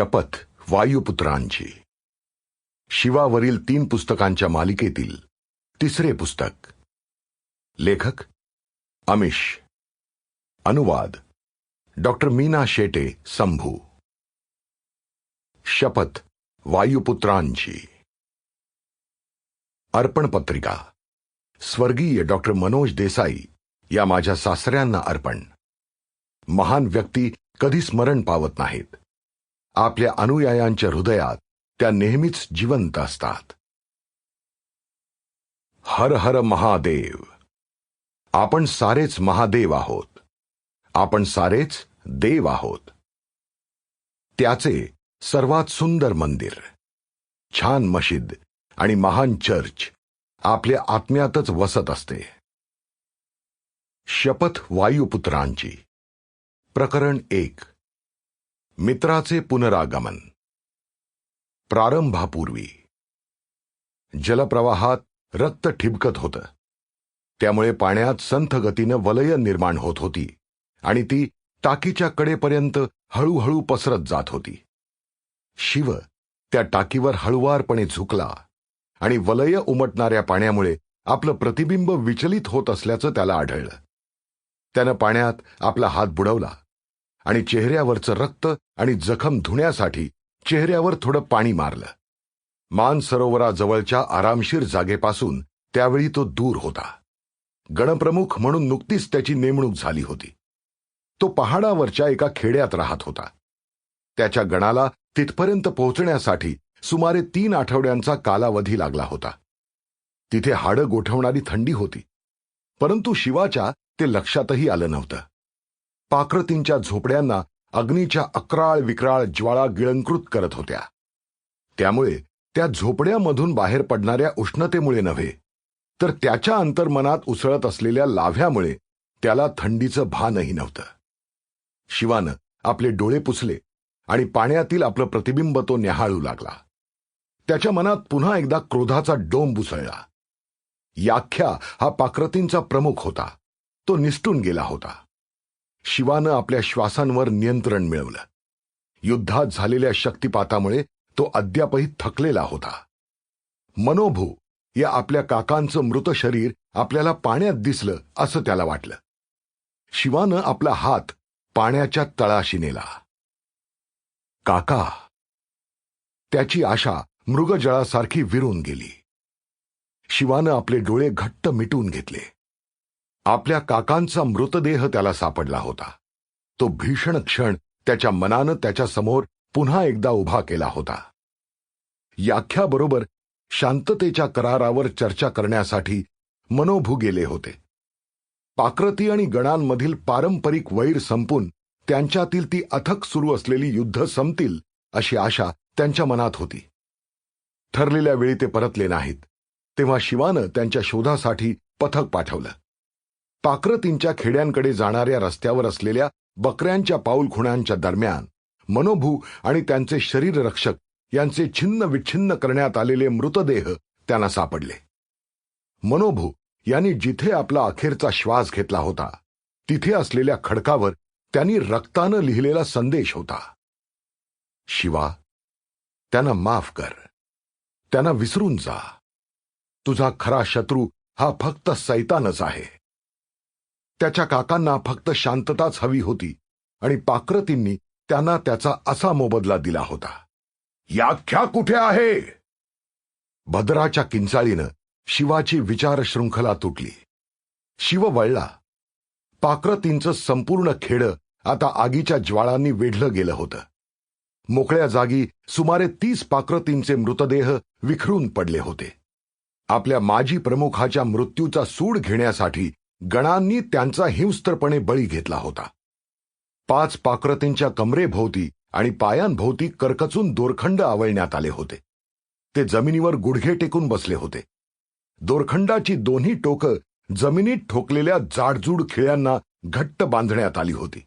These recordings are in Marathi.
शपथ वायुपुत्रांची. शिवावरील तीन पुस्तकांच्या मालिकेतील तिसरे पुस्तक. लेखक अमिश. अनुवाद डॉक्टर मीना शेटे संभू. शपथ वायुपुत्रांची. अर्पण पत्रिका. स्वर्गीय डॉक्टर मनोज देसाई या माझ्या सासऱ्यांना अर्पण. महान व्यक्ती कधी स्मरण पावत नाहीत. आपल्या अनुयायांच्या हृदयात त्या नेहमीच जिवंत असतात. हर हर महादेव. आपण सारेच महादेव आहोत. आपण सारेच देव आहोत. त्याचे सर्वात सुंदर मंदिर छान मशीद आणि महान चर्च आपल्या आत्म्यातच वसत असते. शपथ वायुपुत्रांची. प्रकरण एक. मित्राचे पुनरागमन. प्रारंभापूर्वी. जलप्रवाहात रक्त ठिबकत होतं. त्यामुळे पाण्यात संथ गतीनं वलय निर्माण होत होती आणि ती टाकीच्या कडेपर्यंत हळूहळू पसरत जात होती. शिव त्या टाकीवर हळुवारपणे झुकला आणि वलय उमटणाऱ्या पाण्यामुळे आपलं प्रतिबिंब विचलित होत असल्याचं त्याला आढळलं. त्यानं पाण्यात आपला हात बुडवला. आणि चेहऱ्यावरचं रक्त आणि जखम धुण्यासाठी चेहऱ्यावर थोडं पाणी मारलं. मानसरोवराजवळच्या आरामशीर जागेपासून त्यावेळी तो दूर होता. गणप्रमुख म्हणून नुकतीच त्याची नेमणूक झाली होती. तो पहाडावरच्या एका खेड्यात राहत होता. त्याच्या गणाला तिथपर्यंत पोहोचण्यासाठी सुमारे तीन आठवड्यांचा कालावधी लागला होता. तिथे हाडं गोठवणारी थंडी होती. परंतु शिवाच्या ते लक्षातही आलं नव्हतं. पाकृतींच्या झोपड्यांना अग्नीच्या अक्राळ विक्राळ ज्वाळा गिळंकृत करत होत्या. त्यामुळे त्या झोपड्यामधून बाहेर पडणाऱ्या उष्णतेमुळे नव्हे तर त्याच्या अंतर्मनात उसळत असलेल्या लाव्यामुळे त्याला थंडीचं भानही नव्हतं. शिवानं आपले डोळे पुसले आणि पाण्यातील आपलं प्रतिबिंब तो न्याहाळू लागला. त्याच्या मनात पुन्हा एकदा क्रोधाचा डोंब उसळला. याख्या हा पाकृतींचा प्रमुख होता. तो निसटून गेला होता. शिवानं आपल्या श्वासांवर नियंत्रण मिळवलं. युद्धात झालेल्या शक्तिपातामुळे तो अद्यापही थकलेला होता. मनोभू या आपल्या काकांचं मृत शरीर आपल्याला पाण्यात दिसलं असं त्याला वाटलं. शिवानं आपला हात पाण्याच्या तळाशी नेला. काका. त्याची आशा मृगजळासारखी विरून गेली. शिवानं आपले डोळे घट्ट मिटून घेतले. आपल्या काकांचा मृतदेह त्याला सापडला होता. तो भीषण क्षण त्याच्या मनानं त्याच्यासमोर पुन्हा एकदा उभा केला होता. याख्याबरोबर शांततेच्या करारावर चर्चा करण्यासाठी मनोभू गेले होते. पाक्रती आणि गणांमधील पारंपरिक वैर संपून त्यांच्यातील ती अथक सुरू असलेली युद्ध संपतील अशी आशा त्यांच्या मनात होती. ठरलेल्या वेळी ते परतले नाहीत तेव्हा शिवानं त्यांच्या शोधासाठी पथक पाठवलं. पाक्रतींच्या खेड्यांकडे जाणाऱ्या रस्त्यावर असलेल्या बकऱ्यांच्या पाऊलखुणांच्या दरम्यान मनोभू आणि त्यांचे शरीररक्षक यांचे छिन्न विच्छिन्न करण्यात आलेले मृतदेह त्यांना सापडले. मनोभू यांनी जिथे आपला अखेरचा श्वास घेतला होता तिथे असलेल्या खडकावर त्यांनी रक्तानं लिहिलेला संदेश होता. शिवा त्यांना माफ कर. त्यांना विसरून जा. तुझा खरा शत्रू हा फक्त सैतानच आहे. त्याच्या काकांना फक्त शांतताच हवी होती आणि पाक्रतींनी त्यांना त्याचा असा मोबदला दिला होता. याख्या कुठे आहे? भद्राच्या किंचाळीनं शिवाची विचार शृंखला तुटली. शिव वळला पाक्रतींचं संपूर्ण खेडं आता आगीच्या ज्वाळांनी वेढलं गेलं होतं. मोकळ्या जागी सुमारे तीस पाक्रतींचे मृतदेह विखरून पडले होते. आपल्या माजी प्रमुखाच्या मृत्यूचा सूड घेण्यासाठी गणांनी त्यांचा हिंस्त्रपणे बळी घेतला होता. पाच पाक्रतींच्या कमरेभोवती आणि पायांभोवती करकचून दोरखंड आवळण्यात आले होते. ते जमिनीवर गुडघे टेकून बसले होते. दोरखंडाची दोन्ही टोकं जमिनीत ठोकलेल्या जाडजूड खिळ्यांना घट्ट बांधण्यात आली होती.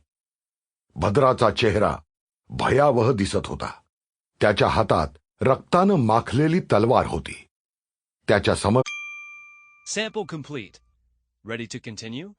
भद्राचा चेहरा भयावह दिसत होता. त्याच्या हातात रक्तानं माखलेली तलवार होती. त्याच्यासमोर Ready to continue?